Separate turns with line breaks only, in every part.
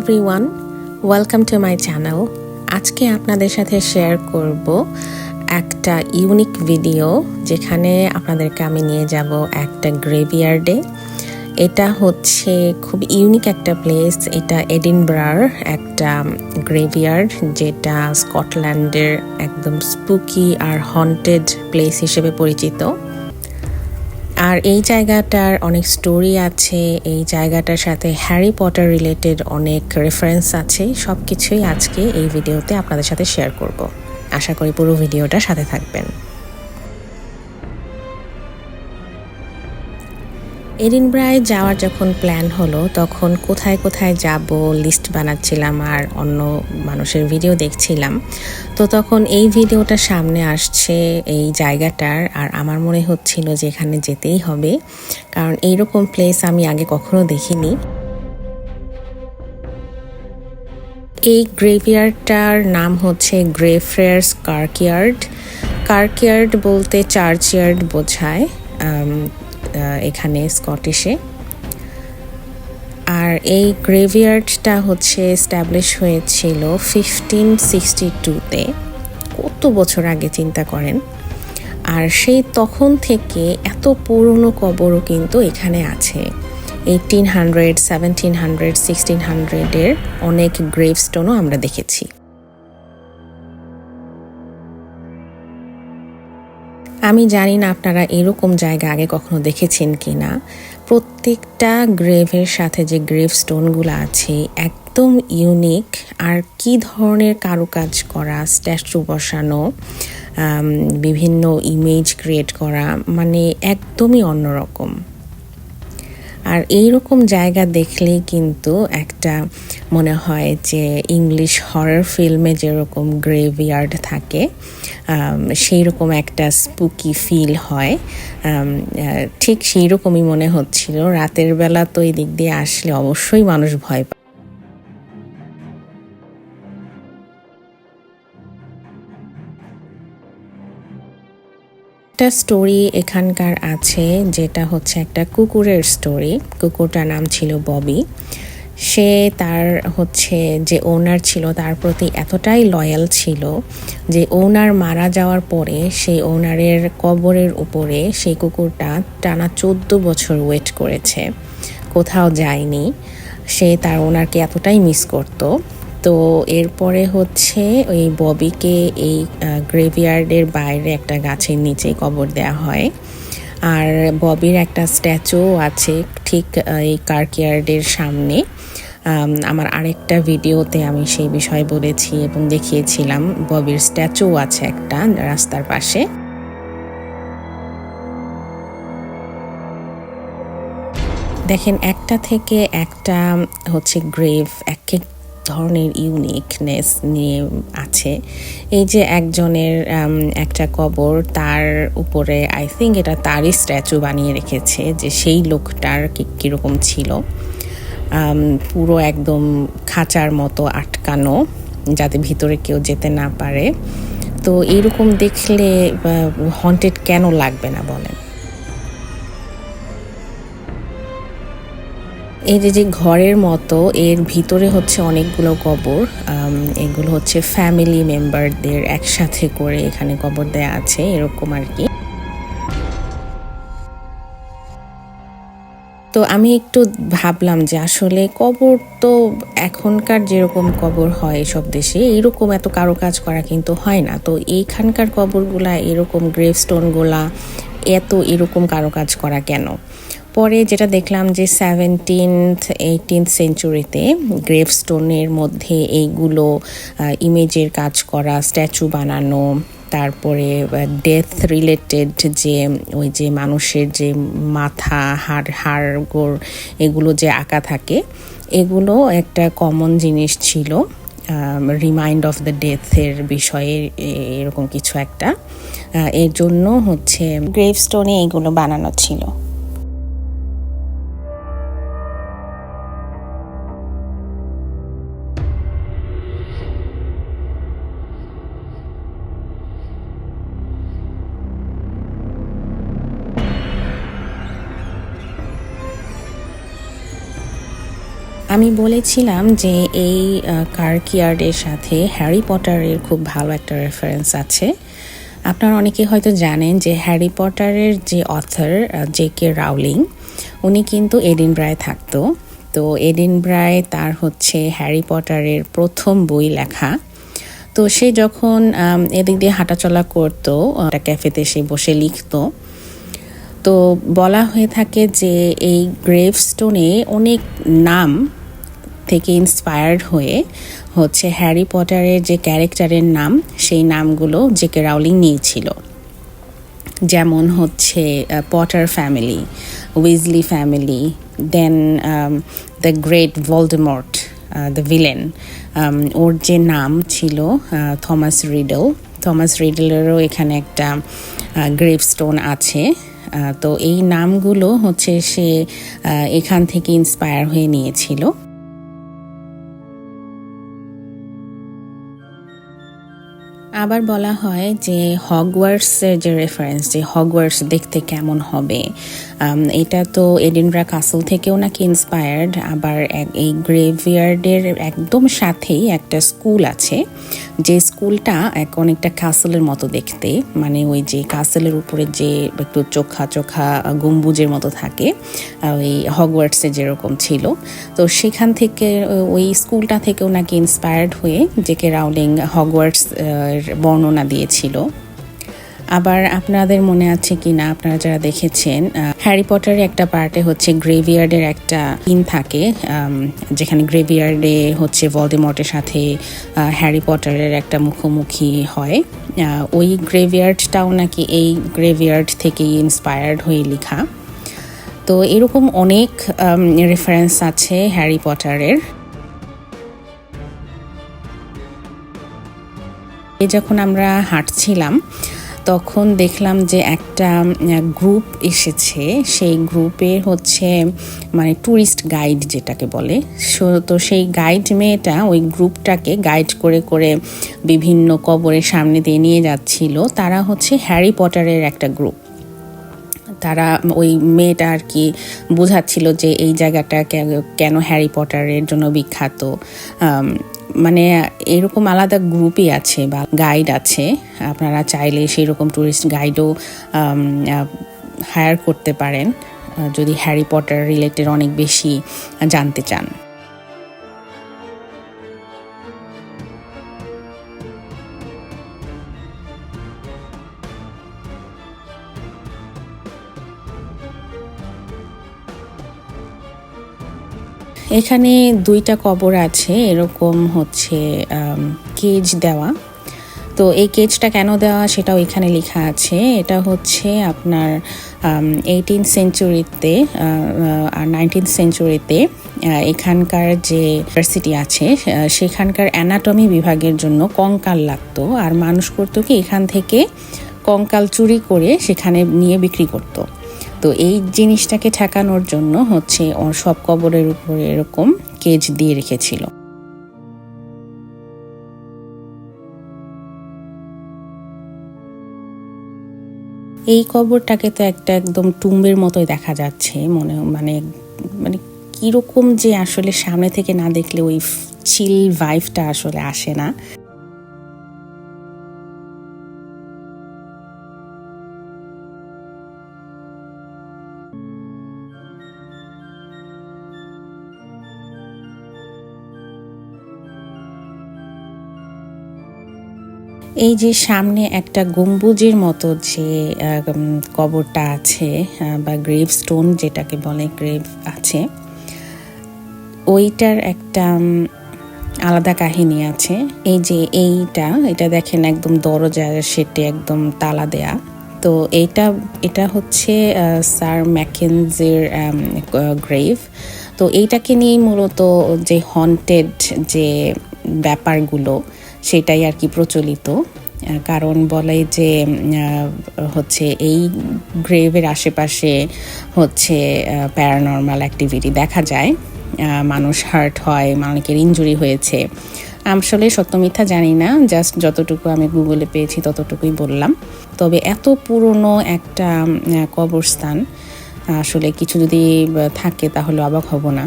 Everyone welcome to my channel আজকে আপনাদের সাথে শেয়ার করব একটা ইউনিক ভিডিও যেখানে আপনাদেরকে আমি নিয়ে যাব একটা গ্রেভিয়ার্ডে এটা হচ্ছে খুব ইউনিক একটা প্লেস এটা এডিনব্রার একটা গ্রেভিয়ার্ড যেটা স্কটল্যান্ডের একদম স্পুকি আর হন্টেড প্লেস হিসেবে পরিচিত। আর এই জায়গাটার অনেক স্টোরি আছে, এই জায়গাটার সাথে হ্যারি পটার রিলেটেড অনেক রেফারেন্স আছে সব কিছুই আজকে এই ভিডিওতে আপনাদের সাথে শেয়ার করব। আশা করি পুরো ভিডিওটা সাথে থাকবেন। এডিনব্রায় যাওয়ার যখন প্ল্যান হলো, তখন কোথায় কোথায় যাব লিস্ট বানাচ্ছিলাম আর অন্য মানুষের ভিডিও দেখছিলাম। তো তখন এই ভিডিওটা সামনে আসছে এই জায়গাটার, আর আমার মনে হচ্ছিল যে এখানে যেতেই হবে, কারণ এইরকম প্লেস আমি আগে কখনো দেখিনি। এই গ্রেভিয়ার্ডটার নাম হচ্ছে গ্রে ফ্রেয়ার্স কার্কইয়ার্ড কার্কইয়ার্ড বলতে চার্চইয়ার্ড বোঝায় এখানে স্কটিশে। আর এই গ্রেভিয়ার্ডটা হচ্ছে স্ট্যাবলিশ হয়েছিল ফিফটিন সিক্সটি টুতে কত বছর আগে, চিন্তা করেন। আর সেই তখন থেকে এত পুরনো কবরও কিন্তু এখানে আছে। Eighteen hundred seventeen hundred sixteen হান্ড্রেডের অনেক গ্রেভস্টোনও আমরা দেখেছি। আমি জানি না আপনারা এরকম জায়গা আগে কখনো দেখেছেন কি না প্রত্যেকটা গ্রেভের সাথে যে গ্রেভ স্টোনগুলো আছে, একদম ইউনিক। আর কি ধরনের কারুকাজ করা, স্ট্যাচু বসানো বিভিন্ন ইমেজ ক্রিয়েট করা মানে একদমই অন্যরকম। আর এই রকম জায়গা দেখলেই কিন্তু একটা মনে হয় যে ইংলিশ হরর ফিল্মে যেরকম গ্রেভিয়ার্ড থাকে সেই রকম একটা স্পুকি ফিল হয়। ঠিক সেই রকমই মনে হচ্ছিল। রাতের বেলা তো এই দিক দিয়ে আসলে অবশ্যই মানুষ ভয় পায় একটা স্টোরি এখানকার আছে, যেটা হচ্ছে একটা কুকুরের স্টোরি কুকুরটার নাম ছিল ববি। সে তার হচ্ছে যে ওনার ছিল, তার প্রতি এতটাই লয়াল ছিল যে ওনার মারা যাওয়ার পরে সেই ওনারের কবরের উপরে সেই কুকুরটা টানা চোদ্দ বছর ওয়েট করেছে। কোথাও যায়নি। সে তার ওনারকে এতটাই মিস করতো। তো এরপরে হচ্ছে ওই ববিকে এই গ্রেভিয়ার্ডের বাইরে একটা গাছের নিচে কবর দেওয়া হয়। আর ববির একটা স্ট্যাচু আছে ঠিক এই কার্কিয়ার্ডের সামনে। আমার আরেকটা ভিডিওতে আমি সেই বিষয়ে বলেছি এবং দেখিয়েছিলাম, ববির স্ট্যাচু আছে একটা রাস্তার পাশে। দেখেন, একটা থেকে একটা হচ্ছে গ্রেভ এক ধরনের ইউনিকনেস নিয়ে আছে। এই যে একজনের একটা কবর, তার উপরে আই থিঙ্ক এটা তারই স্ট্যাচু বানিয়ে রেখেছে যে সেই লোকটার কীরকম ছিল। পুরো একদম খাঁচার মতো আটকানো যাতে ভিতরে কেউ যেতে না পারে। তো এইরকম দেখলে হন্টেড কেন লাগবে না বলেন? এই যে যে ঘরের মতো, এর ভিতরে হচ্ছে অনেকগুলো কবর এগুলো হচ্ছে ফ্যামিলি মেম্বারদের একসাথে করে এখানে কবর দেয়া আছে, এরকম আর কি। তো আমি একটু ভাবলাম যে আসলে কবর তো এখনকার যেরকম কবর হয় এসব দেশে এইরকম এত কারও কাজ করা কিন্তু হয় না। তো এইখানকার কবরগুলা এরকম গ্রেভ স্টোনগুলা এত এরকম কারও কাজ করা কেন? পরে যেটা দেখলাম যে সেভেন্টিন্থ এইটিন্থ সেঞ্চুরিতে গ্রেভস্টোনের মধ্যে এইগুলো ইমেজের কাজ করা স্ট্যাচু বানানো, তারপরে ডেথ রিলেটেড যে, ওই যে মানুষের যে মাথা, হাড় হাড়, গোড়, এগুলো যে আঁকা থাকে, এগুলো একটা কমন জিনিস ছিল রিমাইন্ড অফ দ্য ডেথের বিষয়ে এরকম কিছু একটা এর জন্য হচ্ছে গ্রেভস্টোনে এগুলো বানানো ছিল। আমি বলেছিলাম যে এই কার্কিয়ার্ডের সাথে হ্যারি পটারের খুব ভালো একটা রেফারেন্স আছে। আপনারা অনেকে হয়তো জানেন যে হ্যারি পটারের যে অথর জে কে রাউলিং উনি কিন্তু এডিনব্রায় থাকতো। তো এডিনব্রায় তার হচ্ছে হ্যারি পটারের প্রথম বই লেখা। তো সে যখন এদিক দিয়ে হাঁটাচলা করতো একটা ক্যাফেতে সে বসে লিখতো। তো বলা হয়ে থাকে যে এই গ্রেভস্টোনে অনেক নাম থেকে ইন্সপায়ার্ড হয়ে হচ্ছে হ্যারি পটারের যে ক্যারেক্টারের নাম, সেই নামগুলো জেকে রাউলিং নিয়েছিল। যেমন হচ্ছে Potter family Weasley family then the great Voldemort the villain ওর যে নাম ছিল থমাস রিডল থমাস রিডলেরও এখানে একটা গ্রেভস্টোন আছে। তো এই নামগুলো হচ্ছে সে এখান থেকে ইন্সপায়ার হয়ে নিয়েছিল। আবার বলা হয় যে হগওয়ার্টসের যে রেফারেন্স যে হগওয়ার্টস দেখতে কেমন হবে এটা তো এডিনব্রা কাসল থেকেও নাকি ইন্সপায়ার্ড আবার এই গ্রেভিয়ার্ডের একদম সাথেই একটা স্কুল আছে, যে স্কুলটা এক অনেকটা কাসলের মতো দেখতে মানে ওই যে কাসলের উপরে যে একটু চোখা চোখা গম্বুজের মতো থাকে ওই হগওয়ার্টসে যেরকম ছিল, তো সেখান থেকে, ওই স্কুলটা থেকেও নাকি ইন্সপায়ার্ড হয়ে জেকে রাউলিং হগওয়ার্টস বর্ণনা দিয়েছিল। আবার আপনাদের মনে আছে কি না আপনারা যারা দেখেছেন হ্যারি পটারের একটা পার্টে হচ্ছে গ্রেভিয়ার্ডের একটা ইন থাকে যেখানে গ্রেভিয়ার্ডে হচ্ছে ভলডেমর্টের সাথে হ্যারি পটারের একটা মুখোমুখি হয়। ওই গ্রেভিয়ার্ডটাও নাকি এই গ্রেভিয়ার্ড থেকেই ইন্সপায়ার্ড হয়ে লেখা। তো এরকম অনেক রেফারেন্স আছে হ্যারি পটারের। এ যখন আমরা হাঁটছিলাম, তখন দেখলাম যে একটা গ্রুপ এসেছে। সেই গ্রুপে হচ্ছে মানে ট্যুরিস্ট গাইড যেটাকে বলে। তো সেই গাইড মেয়েটা ওই গ্রুপটাকে গাইড করে করে বিভিন্ন কবরের সামনে দিয়ে নিয়ে যাচ্ছিল। তারা হচ্ছে হ্যারি পটারের একটা গ্রুপ তারা ওই মেয়েটা আর কি বোঝাচ্ছিল যে এই জায়গাটা কেন হ্যারি পটারের জন্য বিখ্যাত। মানে এরকম আলাদা গ্রুপই আছে বা গাইড আছে। আপনারা চাইলে সেই রকম ট্যুরিস্ট গাইডও হায়ার করতে পারেন যদি হ্যারি পটার রিলেটেড অনেক বেশি জানতে চান। এখানে দুইটা কবর আছে, এরকম হচ্ছে কেজ দেওয়া। তো এই কেজটা কেন দেওয়া সেটাও এখানে লেখা আছে। এটা হচ্ছে আপনার এইটিন সেঞ্চুরিতে আর নাইনটিন সেঞ্চুরিতে এখানকার যে ইউনিভার্সিটি আছে সেখানকার অ্যানাটমি বিভাগের জন্য কঙ্কাল লাগতো। আর মানুষ করতো কি, এখান থেকে কঙ্কাল চুরি করে সেখানে নিয়ে বিক্রি করতো। তো এই জিনিসটাকে ঠেকানোর জন্য হচ্ছে ও- সব কবরের উপরে এরকম কেজ দিয়ে রেখেছিল। এই কবরটাকে তো একটা একদম টুম্বের মতোই দেখা যাচ্ছে মনে মানে মানে কীরকম যে আসলে সামনে থেকে না দেখলে ওই চিল ভাইভটা আসলে আসে না। এই যে সামনে একটা গম্বুজের মতো যে কবরটা আছে বা গ্রেভ স্টোন যেটাকে বলে গ্রেভ আছে, ওইটার একটা আলাদা কাহিনী আছে। এই যে এইটা, এটা দেখেন একদম দরজা সেটে একদম তালা দেয়া। তো এইটা এটা হচ্ছে স্যার ম্যাকেনজির গ্রেভ তো এইটাকে নিয়েই মূলত যে হন্টেড যে ব্যাপারগুলো সেটাই আর কি প্রচলিত কারণ বলে যে হচ্ছে এই গ্রেভের আশেপাশে হচ্ছে প্যারানর্মাল অ্যাক্টিভিটি দেখা যায় মানুষ হার্ট হয় অনেকের ইনজুরি হয়েছে। আসলে সত্য মিথ্যা জানি না জাস্ট যতটুকু আমি গুগলে পেয়েছি ততটুকুই বললাম। তবে এত পুরনো একটা কবরস্থান, আসলে কিছু যদি থাকে তাহলে অবাক হব না।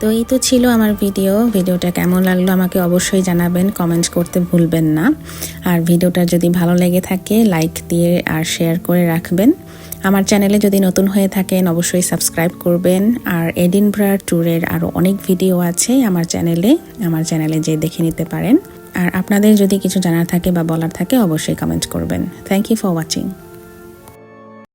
তো এই তো ছিল আমার ভিডিও। ভিডিওটা কেমন লাগল আমাকে অবশ্যই জানাবেন কমেন্ট করতে ভুলবেন না। আর ভিডিওটা যদি ভালো লেগে থাকে লাইক দিয়ে আর শেয়ার করে রাখবেন। আমার চ্যানেলে যদি নতুন হয়ে থাকেন, অবশ্যই সাবস্ক্রাইব করবেন। আর এডিনব্রার ট্যুরের আরও অনেক ভিডিও আছে আমার চ্যানেলে। আমার চ্যানেলে যেয়ে দেখে নিতে পারেন। আর আপনাদের যদি কিছু জানার থাকে বা বলার থাকে, অবশ্যই কমেন্ট করবেন। Thank you for watching